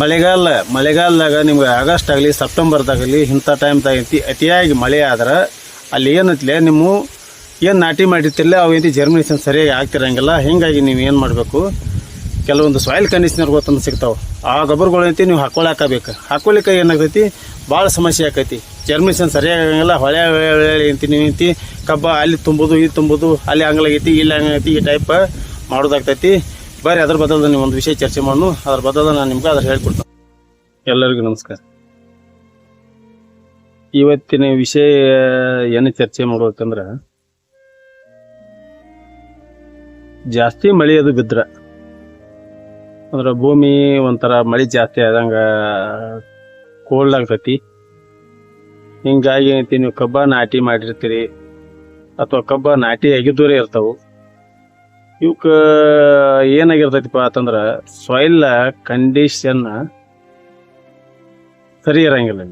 ಮಳೆಗಾಲ, ಮಳೆಗಾಲದಾಗ ನಿಮ್ಗೆ ಆಗಸ್ಟ್ ಆಗಲಿ ಸೆಪ್ಟೆಂಬರ್ದಾಗಲಿ ಇಂಥ ಟೈಮ್ದಾಗ ಅತಿ, ಅತಿಯಾಗಿ ಮಳೆ ಆದ್ರೆ ಅಲ್ಲಿ ಏನತ್ಲೆ ನಿಮ್ಮ ಏನು ನಾಟಿ ಮಾಡಿರ್ತಿರಲ್ಲ ಅವು ಏನು ಜರ್ಮಿನೇಷನ್ ಸರಿಯಾಗಿ ಆಗ್ತಿರಂಗಿಲ್ಲ, ಹೀಗಾಗಿ ನೀವು ಏನು ಮಾಡಬೇಕು? ಕೆಲವೊಂದು ಸಾಯಿಲ್ ಕಂಡೀಷನರ್ ಗೊತ್ತಂದು ಸಿಗ್ತಾವೆ. ಆ ಗೊಬ್ಬರಗಳು ನೀವು ಹಾಕ್ಕೊಳಾಕಬೇಕು ಹಾಕೊಳ್ಳಿಕ್ಕೆ ಏನಾಗ್ತೈತಿ? ಭಾಳ ಸಮಸ್ಯೆ ಆಕೈತಿ. ಜರ್ಮಿನೇಷನ್ ಸರಿಯಾಗಿ ಆಗಂಗಿಲ್ಲ, ಹೊಳೆ ಹೊಳೆ ನೀವು ಕಬ್ಬ ಅಲ್ಲಿ ತುಂಬೋದು ಇದು ತುಂಬೋದು, ಅಲ್ಲಿ ಹಂಗಲಾಗೈತಿ, ಇಲ್ಲಿ ಹಂಗಾಗೈತಿ ಈ ಟೈಪ್ ಮಾಡೋದಾಗ್ತೈತಿ. ಬರ್ರಿ ಅದ್ರ ಬದಲ ನೀವು ಒಂದು ವಿಷಯ ಚರ್ಚೆ ಮಾಡೋಣ ಅದ್ರ ಬದಲ ನಾನು ನಿಮ್ಗೆ ಅದ್ರ ಹೇಳ್ಕೊಡ್ತೇನೆ. ಎಲ್ಲರಿಗೂ ನಮಸ್ಕಾರ. ಇವತ್ತಿನ ವಿಷಯ ಏನು ಚರ್ಚೆ ಮಾಡ್ಬೇಕಂದ್ರೆ, ಜಾಸ್ತಿ ಮಳೆ ಅದು ಬಿದ್ರ, ಅಂದ್ರೆ ಭೂಮಿ ಒಂಥರ ಮಳೆ ಜಾಸ್ತಿ ಆದಂಗ ಕೋಲ್ಡ್ ಆಗ್ತೈತಿ. ಹಿಂಗಾಗಿ ಏನೈತಿ ನೀವು ಕಬ್ಬ ನಾಟಿ ಮಾಡಿರ್ತೀರಿ, ಅಥವಾ ಕಬ್ಬ ನಾಟಿ ಆಗಿದ್ದವರೇ ಇರ್ತಾವು. ಇವಕ್ಕ ಏನಾಗಿರ್ತೈತಿಪ್ಪ ಅಂತಂದ್ರೆ ಸಾಯಿಲ್ ಕಂಡೀಷನ್ ಸರಿ ಇರಂಗಿಲ್ಲ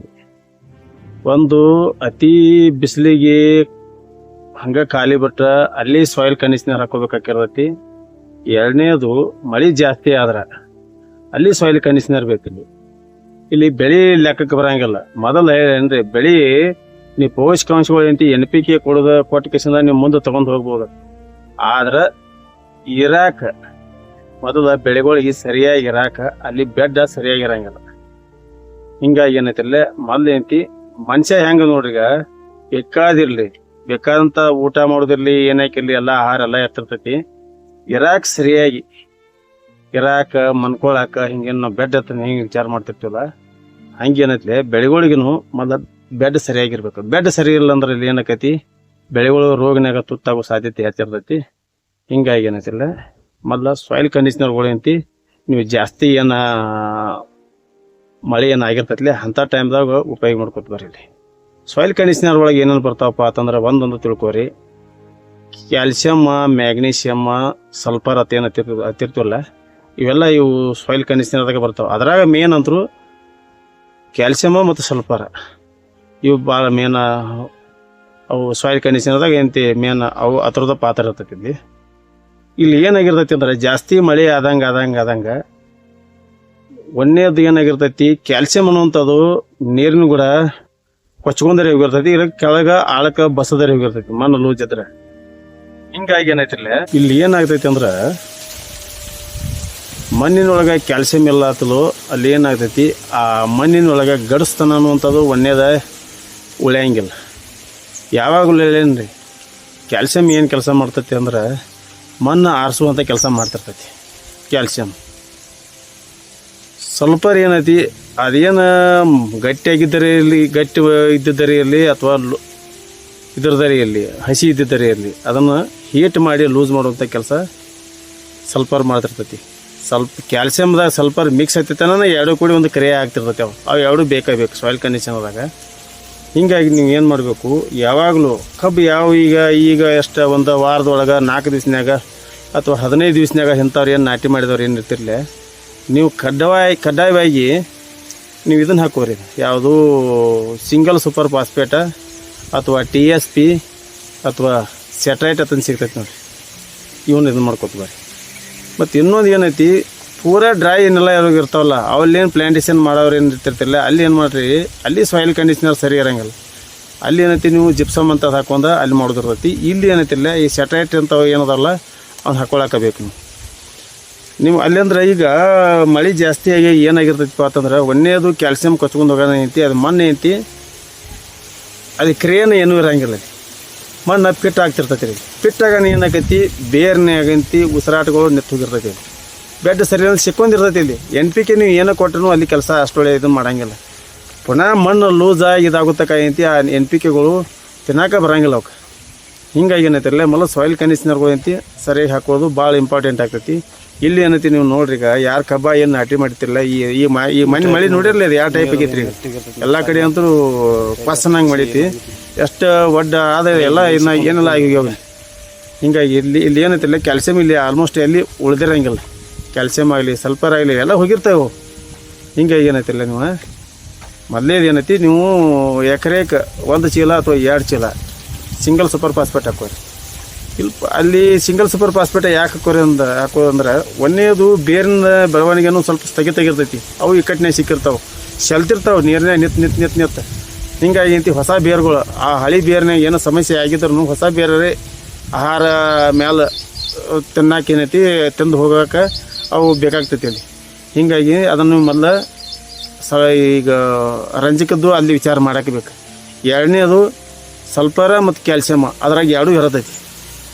ಒಂದು ಅತಿ ಬಿಸಿಲಿಗೆ ಹಂಗೆ ಖಾಲಿ ಬಿಟ್ಟರೆ ಅಲ್ಲಿ ಸಾಯಿಲ್ ಕಂಡೀಷನರ್ ಹಾಕೋಬೇಕಾಗಿರ್ತೈತಿ. ಎರಡನೇದು ಮಳೆ ಜಾಸ್ತಿ ಆದ್ರೆ ಅಲ್ಲಿ ಸಾಯಿಲ್ ಕಂಡೀಷನರ್ ಬೇಕಿಲ್ಲಿ ಇಲ್ಲಿ. ಬೆಳೆ ಲೆಕ್ಕಕ್ಕೆ ಬರಂಗಿಲ್ಲ. ಮೊದಲು ಏನ್ರಿ ಬೆಳೆ ನೀವು ಪೋಷಕಾಂಶಗಳು ಏನ್ ಎನ್ ಪಿ ಕೆ ಕೊಡೋದ ಕೊಟ್ಟ ಕಿಸಿಂದ ನೀವು ಮುಂದೆ ತಗೊಂಡು ಹೋಗ್ಬೋದು. ಆದ್ರ ಇರಾಕ. ಮೊದಲ ಬೆಳೆಗಳಿಗೆ ಸರಿಯಾಗಿ ಇರಾಕ. ಅಲ್ಲಿ ಬೆಡ್ ಸರಿಯಾಗಿ ಇರಂಗಿಲ್ಲ. ಹಿಂಗಾಗಿ ಏನೈತಿಲ್ಲ ಮೊದ್ಲು ಏನೈತಿ? ಮನುಷ್ಯ ಹೆಂಗ ನೋಡ್ರಿಗ ಬೇಕಾದಿರ್ಲಿ. ಬೇಕಾದಂತ ಊಟ ಮಾಡೋದಿರ್ಲಿ ಏನಾಕಿರ್ಲಿ ಎಲ್ಲ ಆಹಾರ ಎಲ್ಲ ಎತ್ತಿರ್ತೈತಿ. ಇರಾಕ್ ಸರಿಯಾಗಿ. ಇರಾಕ ಮನ್ಕೊಳಾಕ ಹಿಂಗೇನು ನಾವು ಬೆಡ್ ಅಂತ ಹೆಂಗೆ ವಿಚಾರ ಮಾಡ್ತಿರ್ತೀವಲ್ಲ? ಹಂಗೇನೈತ್ಲೆ ಬೆಳೆಗಳಿಗೂ ಮೊದಲ ಬೆಡ್ ಸರಿಯಾಗಿರ್ಬೇಕು. ಬೆಡ್ ಸರಿ ಇಲ್ಲ ಅಂದ್ರೆ ಇಲ್ಲಿ ಏನಾಕೈತಿ ಬೆಳೆಗಳು ರೋಗನಾಗ ತುತ್ತಾಗೋ ಸಾಧ್ಯತೆ ಹೆಚ್ಚಿರ್ತೈತಿ. ಹಿಂಗಾಗಿ ಏನೈತಿಲ್ಲ ಮೊದಲ ಸಾಯಿಲ್ ಕಂಡೀಷ್ನರ್ಗಳು ಏನಂತಿ, ನೀವು ಜಾಸ್ತಿ ಏನ ಮಳೆ ಏನು ಆಗಿರ್ತೈತಿ ಅಂಥ ಟೈಮ್ದಾಗ ಉಪಯೋಗ ಮಾಡ್ಕೊತ ಬರ್ರಿ ಸಾಯಿಲ್ ಕಂಡೀಷನರ್ ಒಳಗೆ ಏನೇನು ಬರ್ತಾವಪ್ಪ ಅಂತಂದ್ರೆ ಒಂದೊಂದು ತಿಳ್ಕೊರಿ. ಕ್ಯಾಲ್ಸಿಯಮ್ಮ ಮ್ಯಾಗ್ನೀಷಿಯಮ್ಮ ಸಲ್ಫರ್ ಅತ್ತ ಏನು ಹತ್ತಿರ್ ಹತ್ತಿರ್ತೀವಲ್ಲ ಇವೆಲ್ಲ ಇವು ಸಾಯಿಲ್ ಕಂಡೀಷನರ್ದಾಗ ಬರ್ತಾವೆ. ಅದ್ರಾಗ ಮೇನ್ ಅಂತರು ಕ್ಯಾಲ್ಸಿಯಮ್ಮ ಮತ್ತು ಸಲ್ಫರ್ ಇವು ಭಾಳ ಮೇನ್ ಅವು ಸಾಯಿಲ್ ಕಂಡೀಷನರ್ದಾಗ ಏನಂತಿ ಮೇನ್ ಅವು ಅದ್ರದ ಪಾತ್ರ ಇರ್ತೈತಿ ಇಲ್ಲಿ ಇಲ್ಲಿ ಏನಾಗಿರ್ತೈತಿ ಅಂದ್ರೆ ಜಾಸ್ತಿ ಮಳೆ ಆದಂಗೆ ಆದಂಗೆ ಆದಂಗೆ. ಒಂದೇದು ಏನಾಗಿರ್ತೈತಿ ಕ್ಯಾಲ್ಸಿಯಂ ಅನ್ನುವಂಥದ್ದು ನೀರಿನ ಕೂಡ ಕೊಚ್ಕೊಂಡರೆ ಹೋಗಿರ್ತೈತಿ ಇಲ್ಲ ಕೆಳಗೆ ಆಳಕ ಬಸದರೆ ಹೋಗಿರ್ತೈತಿ ಮಣ್ಣು ಲೂಜ್ ಇದ್ರೆ ಹಿಂಗಾಗಿ ಏನೈತಿಲ್ಲ ಇಲ್ಲಿ? ಏನಾಗ್ತೈತಿ ಅಂದ್ರೆ ಮಣ್ಣಿನೊಳಗೆ ಕ್ಯಾಲ್ಸಿಯಂ ಎಲ್ಲ ಆತಲು ಅಲ್ಲಿ ಏನಾಗ್ತೈತಿ ಆ ಮಣ್ಣಿನೊಳಗೆ ಗಡಸ್ತನ ಅನ್ನುವಂಥದ್ದು ಒಂದೇದ ಉಳಿಯಂಗಿಲ್ಲ. ಯಾವಾಗಲೂ ಹೇಳೇನ್ರಿ ಕ್ಯಾಲ್ಸಿಯಂ ಏನು ಕೆಲಸ ಮಾಡ್ತೈತಿ ಅಂದ್ರೆ ಮಣ್ಣು ಆರಿಸುವಂಥ ಕೆಲಸ ಮಾಡ್ತಿರ್ತೈತಿ. ಕ್ಯಾಲ್ಸಿಯಂ. ಸಲ್ಫರ್ ಏನೈತಿ, ಅದೇನು ಗಟ್ಟಿಯಾಗಿದ್ದರೆ ಇರಲಿ, ಗಟ್ಟಿ ಇದ್ದಿದ್ದರೆ ಇರಲಿ ಅಥವಾ ಇದ್ರದರೆ ಇರಲಿ, ಹಸಿ ಇದ್ದಿದ್ದರೆ ಇರಲಿ, ಅದನ್ನು ಹೀಟ್ ಮಾಡಿ ಲೂಸ್ ಮಾಡುವಂಥ ಕೆಲಸ ಸಲ್ಫರ್ ಮಾಡ್ತಿರ್ತೈತಿ. ಸ್ವಲ್ಪ ಕ್ಯಾಲ್ಸಿಯಮ್ದಾಗ ಸಲ್ಫರ್ ಮಿಕ್ಸ್ ಆಗ್ತೈತೆ ಅನ್ನೋ ಎರಡು ಕೂಡಿ ಒಂದು ಕ್ರಿಯೆ ಆಗ್ತಿರ್ತೈತೆ ಅವು. ಅವು ಎರಡು ಬೇಕೇ ಬೇಕು ಸಾಯಿಲ್ ಕಂಡೀಷನ್ದಾಗ ಹಿಂಗಾಗಿ ನೀವು ಏನು ಮಾಡಬೇಕು? ಯಾವಾಗಲೂ ಕಬ್ಬು ಯಾವ ಈಗ ಈಗ ಎಷ್ಟು ಒಂದು ವಾರದೊಳಗೆ ನಾಲ್ಕು ದಿವ್ಸನಾಗ ಅಥವಾ ಹದಿನೈದು ದಿವ್ಸನಾಗ ಇಂಥವ್ರು ಏನು ನಾಟಿ ಮಾಡಿದವ್ರು ಏನು ಇರ್ತಿರ್ಲೆ, ನೀವು ಕಡ್ಡಾಯ, ಕಡ್ಡಾಯವಾಗಿ ನೀವು ಇದನ್ನು ಹಾಕೋರಿ. ಯಾವುದು ಸಿಂಗಲ್ ಸೂಪರ್ ಫಾಸ್ಪೇಟ ಅಥವಾ ಟಿ ಎಸ್ ಪಿ ಅಥವಾ ಸೆಟ್ರೈಟ್ ಅಂತ ಸಿಗ್ತೈತೆ ನೋಡಿರಿ. ಇವನ್ನ ಇದನ್ನು ಮಾಡ್ಕೊತ ಬರ್ರಿ ಮತ್ತು ಇನ್ನೊಂದು ಏನೈತಿ ಪೂರಾ ಡ್ರೈ ಏನೆಲ್ಲ ಇರ್ತಾವಲ್ಲ ಅವಲ್ಲೇನು ಪ್ಲಾಂಟೇಷನ್ ಮಾಡೋರು ಏನು ಇರ್ತಿರ್ತಿಲ್ಲ ಅಲ್ಲಿ ಏನು ಮಾಡಿರಿ, ಅಲ್ಲಿ ಸಾಯಿಲ್ ಕಂಡೀಷನರ್ ಸರಿ ಇರೋಂಗಿಲ್ಲ. ಅಲ್ಲಿ ಏನೈತಿ ನೀವು ಜಿಪ್ಸಮ್ ಅಂತ ಹಾಕೊಂಡ್ರೆ ಅಲ್ಲಿ ಮಾಡೋದಿರ್ತೈತಿ. ಇಲ್ಲಿ ಏನೈತಿಲ್ಲ ಈ ಸೆಟ್ರೈಟ್ ಅಂತ ಏನದಲ್ಲ ಅವ್ನು ಹಾಕೊಳಕಬೇಕು ನೀವು. ನೀವು ಅಲ್ಲಿಂದ್ರೆ ಈಗ ಮಳೆ ಜಾಸ್ತಿ ಆಗಿ ಅಂತಂದ್ರೆ, ಒಂದೇದು ಕ್ಯಾಲ್ಸಿಯಂ ಕೊಚ್ಕೊಂಡು ಹೋಗೋಣ ಐತಿ ಅದು ಮಣ್ಣು ಐತಿ ಅದು ಕ್ರಿಯೆನ ಏನೂ ಇರೋಂಗಿಲ್ಲ. ಮಣ್ಣು ಪಿಟ್ ಆಗ್ತಿರ್ತೈತಿ ರೀ ಪಿಟ್ಟಾಗ ಏನಾಕೈತಿ ಆಗೈತಿ, ಉಸಿರಾಟಗಳು ನೆತ್ತು ಹೋಗಿರ್ತೈತಿ. ಬೆಡ್ ಸರಿ ಅಂತ ಸಿಕ್ಕೊಂಡಿರ್ತೈತಿ ಇಲ್ಲಿ. ಎನ್ ಪಿ ಕೆ ನೀವು ಏನೋ ಕೊಟ್ಟರು ಅಲ್ಲಿ ಕೆಲಸ ಅಷ್ಟೊಳ್ಳೆ ಇದು ಮಾಡೋಂಗಿಲ್ಲ. ಪುನಃ ಮಣ್ಣು ಲೂಸ್ ಆಗಿ ಇದಾಗುತ್ತಕ ಐತಿ ಆ ಎನ್ ಪಿ ಕೆಗಳು ತಿನ್ನಕ ಬರಂಗಿಲ್ಲ ಅವಕ್ಕೆ ಹಿಂಗಾಗಿ ಏನೈತಿರಲ್ಲ ಮೊದಲು ಸಾಯಿಲ್ ಕಂಡೀಷನರ್ಗಳು ಅಂತಿ ಸರಿಯಾಗಿ ಹಾಕೋದು ಭಾಳ ಇಂಪಾರ್ಟೆಂಟ್ ಆಗ್ತೈತಿ. ಇಲ್ಲಿ ಏನೈತಿ ನೀವು ನೋಡ್ರಿ ಈಗ ಯಾರು ಕಬ್ಬ ಏನು ನಾಟಿ ಮಾಡ್ತಿರಲ್ಲ ಈ ಈ ಮ ಈ ಮನೆ ಮಳೆ ನೋಡಿರಲಿ ಅದು ಯಾವ ಟೈಪ್ ಆಗೈತ್ರಿ ಎಲ್ಲ ಕಡೆ ಅಂತೂ ಪಸ್ಸನಂಗೆ ಮಾಡೈತಿ ಎಷ್ಟು ಒಡ್ಡ ಆದ ಎಲ್ಲ ಇನ್ನ ಏನೆಲ್ಲ ಆಗಿ ಹಿಂಗಾಗಿ ಇಲ್ಲಿ ಇಲ್ಲಿ ಏನೈತಿಲ್ಲ ಕ್ಯಾಲ್ಸಿಯಂ ಇಲ್ಲಿ ಆಲ್ಮೋಸ್ಟ್ ಎಲ್ಲಿ ಉಳ್ದಿರಂಗಿಲ್ಲ. ಕ್ಯಾಲ್ಸಿಯಂ ಆಗಲಿ, ಸಲ್ಫರ್ ಆಗಲಿ, ಎಲ್ಲ ಹೋಗಿರ್ತಾವೆ ಹಿಂಗೆ ಏನೈತಿಲ್ಲ ನೀವು ಮೊದಲೇದು ಏನೈತಿ, ನೀವು ಎಕರೆಗೆ ಒಂದು ಚೀಲ ಅಥವಾ ಎರಡು ಚೀಲ ಸಿಂಗಲ್ ಸೂಪರ್ ಫಾಸ್ಫೇಟ್ ಹಾಕೋರಿ. ಇಲ್ಲಿ ಅಲ್ಲಿ ಸಿಂಗಲ್ ಸೂಪರ್ ಫಾಸ್ಫೇಟ್ ಯಾಕೆ ಹಾಕೋರಿ ಅಂದ ಹಾಕೋದಂದ್ರೆ ಒಂದೇದು ಬೇರಿನ ಬೆಳವಣಿಗೆನೂ ಸ್ವಲ್ಪ ಸ್ಥಗಿತ ಆಗಿರ್ತೈತಿ. ಅವು ಇಕ್ಕಟ್ಟಿನ ಸಿಕ್ಕಿರ್ತಾವೆ. ಶೆಲ್ತಿರ್ತಾವೆ ನೀರಿನಾಗ ನಿತ್ ನಿತ್ ನಿತ್ ನಿತ್. ಹಿಂಗಾಗಿ ಅಂತಿ ಹೊಸ ಬೇರುಗಳು, ಆ ಹಳಿ ಬೇರ್ನಾಗ ಏನೋ ಸಮಸ್ಯೆ ಆಗಿದ್ರು ಹೊಸ ಬೇರೆ ಆಹಾರ ಮ್ಯಾಲ ತಿನ್ನಾಕ ಏನೈತಿ, ತಿಂದು ಹೋಗೋಕೆ ಅವು ಬೇಕಾಗ್ತೈತಿ ಅಲ್ಲಿ. ಹೀಗಾಗಿ ಅದನ್ನು ಮೊದಲು ಸ ಈಗ ರಂಜಕದ್ದು ಅಲ್ಲಿ ವಿಚಾರ ಮಾಡಕ್ಕೆ ಬೇಕು ಎರಡನೇದು ಸಲ್ಫರ ಮತ್ತು ಕ್ಯಾಲ್ಸಿಯಮ್ ಅದ್ರಾಗ ಎರಡೂ ಇರತೈತಿ.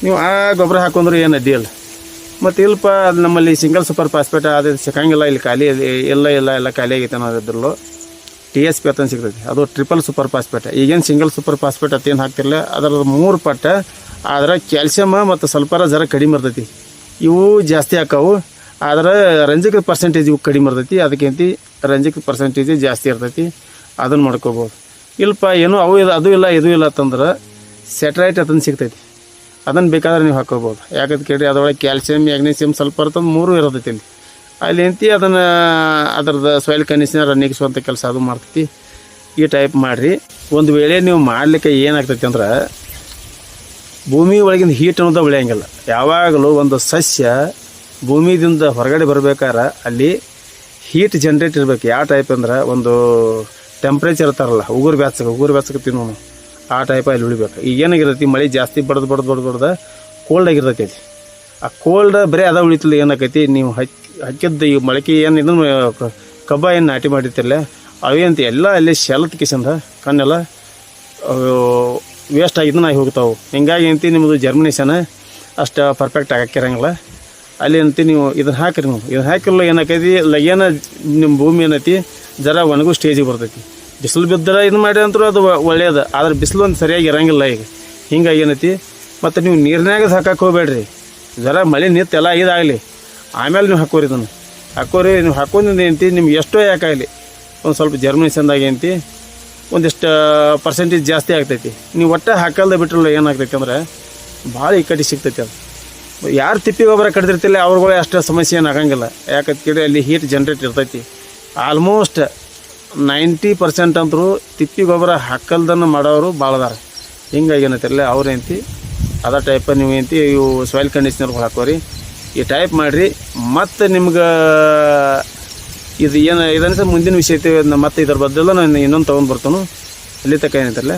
ನೀವು ಆ ಗೊಬ್ಬರ ಹಾಕೊಂಡ್ರೆ ಏನು ಅಡ್ಡಿಯಲ್ಲ ಮತ್ತು ಇಲ್ಪ ಅದು ನಮ್ಮಲ್ಲಿ ಸಿಂಗಲ್ ಸೂಪರ್ ಫಾಸ್ಫೇಟ್ ಅದು ಸಿಕ್ಕಂಗಿಲ್ಲ, ಇಲ್ಲಿ ಖಾಲಿ. ಎಲ್ಲ ಇಲ್ಲ ಎಲ್ಲ ಖಾಲಿ ಆಗೈತೆ ಅನ್ನೋದ್ರಲ್ಲೂ ಟಿ ಎಸ್ ಪಿ ಅಂತ ಸಿಗ್ತೈತಿ. ಅದು ಟ್ರಿಪಲ್ ಸೂಪರ್ ಫಾಸ್ಫೇಟ್ ಈಗೇನು ಸಿಂಗಲ್ ಸೂಪರ್ ಫಾಸ್ಫೇಟ್ ಅತ್ತೇನು ಹಾಕ್ತಿರಲ್ಲ ಅದರ ಮೂರು ಪಟ್ಟ ಆದ್ರೆ ಕ್ಯಾಲ್ಸಿಯಮ್ ಮತ್ತು ಸಲ್ಫರ ಜರ ಕಡಿಮೆ ಇರ್ತೈತಿ. ಇವು ಜಾಸ್ತಿ ಹಾಕಾವು. ಆದ್ರೆ ರಂಜಕ ಪರ್ಸೆಂಟೇಜ್ ಕಡಿಮೆ ಇರ್ತೈತಿ ಅದಕ್ಕಿಂತ ರಂಜಕ ಪರ್ಸೆಂಟೇಜ್ ಜಾಸ್ತಿ ಇರ್ತೈತಿ, ಅದನ್ನು ಮಾಡ್ಕೋಬೋದು. ಇಲ್ಲಪ್ಪ ಏನು ಅವು ಇಲ್ಲ ಅದು ಇಲ್ಲ, ಇದು ಇಲ್ಲ ಅಂತಂದ್ರೆ ಸೆಟ್ರೈಟ್ ಅದನ್ನು ಸಿಗ್ತೈತಿ. ಅದನ್ನು ಬೇಕಾದ್ರೆ ನೀವು ಹಾಕೋಬೋದು. ಯಾಕಂತ ಕೇಳಿ ಅದರೊಳಗೆ ಕ್ಯಾಲ್ಸಿಯಂ ಮ್ಯಾಗ್ನೀಸಿಯಂ ಸ್ವಲ್ಪ ಇರ್ತಂದು ಮೂರು ಇರ್ತೈತಿ ಅಲ್ಲಿ. ಅಲ್ಲಿ ಎಂತಿ ಅದನ್ನು ಅದ್ರದ್ದು ಸಾಯಿಲ್ ಕಂಡೀಷನರ್ ನೀಗಿಸುವಂಥ ಕೆಲಸ ಅದು ಮಾಡ್ತೈತಿ. ಈ ಟೈಪ್ ಮಾಡಿರಿ. ಒಂದು ವೇಳೆ ನೀವು ಮಾಡಲಿಕ್ಕೆ ಏನಾಗ್ತೈತಿ ಅಂದ್ರೆ ಭೂಮಿ ಒಳಗಿಂದ ಹೀಟ್ ಅನ್ನೋದು ಬೆಳೆಯಂಗಿಲ್ಲ. ಯಾವಾಗಲೂ ಒಂದು ಸಸ್ಯ ಭೂಮಿದಿಂದ ಹೊರಗಡೆ ಬರ್ಬೇಕಾದ್ರೆ ಅಲ್ಲಿ ಹೀಟ್ ಜನ್ರೇಟ್ ಇರಬೇಕು. ಯಾವ ಟೈಪ್ ಅಂದ್ರೆ ಒಂದು ಟೆಂಪ್ರೇಚರ್ ಇರ್ತಾರಲ್ಲ, ಉಗುರು ಬ್ಯಾಚಕ ಉಗುರು ಬ್ಯಾಚಕ ತಿನ್ನೋನು ಆ ಟೈಪ್ ಅಲ್ಲಿ ಉಳಿಬೇಕು. ಈಗ ಏನಾಗಿರ್ತೈತಿ, ಮಳೆ ಜಾಸ್ತಿ ಬಡ್ದು ಬಡ್ದು ಬಡ್ದು ಬಡ್ದು ಕೋಲ್ಡ್ ಆಗಿರ್ತೈತಿ ಆ ಕೋಲ್ಡ್ ಬರೀ ಅದ ಉಳಿತಲ್ಲ, ಏನಾಕೈತಿ, ನೀವು ಹಚ್ಚಿ ಹಕ್ಕಿದ್ದು ಈ ಮೊಳಕೆ ಏನು ಕಬ್ಬ ಏನು ನಾಟಿ ಮಾಡಿರ್ತಿರಲ್ಲ ಅವೇಂತ ಎಲ್ಲ ಅಲ್ಲಿ ಶೆಲತ್ ಕಿಸಂದ ಕಣ್ಣೆಲ್ಲ ವೇಸ್ಟ್ ಆಗಿದ್ದು ನಾ ಹೋಗ್ತಾವೆ. ಹಿಂಗಾಗಿ ಅಂತಿ ನಿಮ್ಮದು ಜರ್ಮಿನೇಷನ್ ಅಷ್ಟು ಪರ್ಫೆಕ್ಟ್ ಆಗಕ್ಕಿರಂಗಿಲ್ಲ. ಅಲ್ಲಿ ಅಂತಿ ನೀವು ಇದನ್ನು ಹಾಕಿರಿ ನೀವು. ಇದನ್ನು ಹಾಕಿಲ್ಲ ಏನಾಕೈತಿ? ಲಗೇನ ನಿಮ್ಮ ಭೂಮಿ ಏನೈತಿ? ಜರ ಒಣಗು ಸ್ಟೇಜಿಗೆ ಬರ್ತೈತಿ. ಬಿಸಿಲು ಬಿದ್ದರೆ ಇದು ಮಾಡಿ ಅಂತೂ ಅದು ಒಳ್ಳೆಯದು ಆದ್ರೆ ಬಿಸಿಲು ಒಂದು ಸರಿಯಾಗಿ ಇರಂಗಿಲ್ಲ ಈಗ. ಹಿಂಗಾಗಿ ಏನೈತಿ? ಮತ್ತು ನೀವು ನೀರಿನಾಗ ಹಾಕಕ್ಕೆ ಹೋಗ್ಬೇಡ್ರಿ. ಜರ ಮಳೆ ನಿಂತು ಎಲ್ಲ ಇದಾಗಲಿ. ಆಮೇಲೆ ನೀವು ಹಾಕೋರಿ ಇದನ್ನು. ಹಾಕೋರಿ, ನೀವು ಹಾಕೋದ್ರಿಂದ ಏನಂತಿ? ನಿಮ್ಗೆ ಎಷ್ಟೋ ಯಾಕಾಗಲಿ ಒಂದು ಸ್ವಲ್ಪ ಜರ್ಮಿನೇಷನ್ದಾಗ ಏನಂತಿ? ಒಂದಿಷ್ಟು ಪರ್ಸೆಂಟೇಜ್ ಜಾಸ್ತಿ ಆಗ್ತೈತಿ. ನೀವು ಒಟ್ಟೆ ಹಾಕಲ್ದೆ ಬಿಟ್ರಲ್ಲ ಏನಾಗ್ತೈತಿ ಅಂದ್ರೆ ಭಾಳ ಇಕ್ಕಟ್ಟಿ ಸಿಗ್ತೈತಿ ಅದು. ಯಾರು ತಿಪ್ಪಿ ಗೊಬ್ಬರ ಕಡ್ದಿರ್ತಿಲ್ಲ ಅವ್ರಿಗೂ ಅಷ್ಟು ಸಮಸ್ಯೆ ಏನು ಆಗಂಗಿಲ್ಲ. ಯಾಕಂತ ಕೇಳಿ ಅಲ್ಲಿ ಹೀಟ್ ಜನ್ರೇಟ್ ಇರ್ತೈತಿ. ಆಲ್ಮೋಸ್ಟ್ ನೈಂಟಿ ಪರ್ಸೆಂಟ್ ಅಂತರೂ ತಿಪ್ಪಿ ಗೊಬ್ಬರ ಹಾಕಲ್ದನ್ನು ಮಾಡೋರು ಭಾಳ ಅದಾರ. ಹಿಂಗಾಗಿ ಅವ್ರು ಏನಂತಿ ಅದ ಟೈಪ ನೀವು ಏನಂತಿ ಇವು ಸಾಯಿಲ್ ಕಂಡೀಷ್ನರ್ಗಳು ಹಾಕೋರಿ ಈ ಟೈಪ್ ಮಾಡಿರಿ, ಮತ್ತು ನಿಮ್ಗೆ ಇದು ಏನು ಇದನ್ನ ಮುಂದಿನ ವಿಷಯ ಐತಿ ಮತ್ತೆ ಇದ್ರ ಬದಲು ನಾನು ಇನ್ನೊಂದು ತೊಗೊಂಡು ಬರ್ತಾನು. ಅಲ್ಲಿ ತಕ್ಕ ಏನೈತಲ್ಲ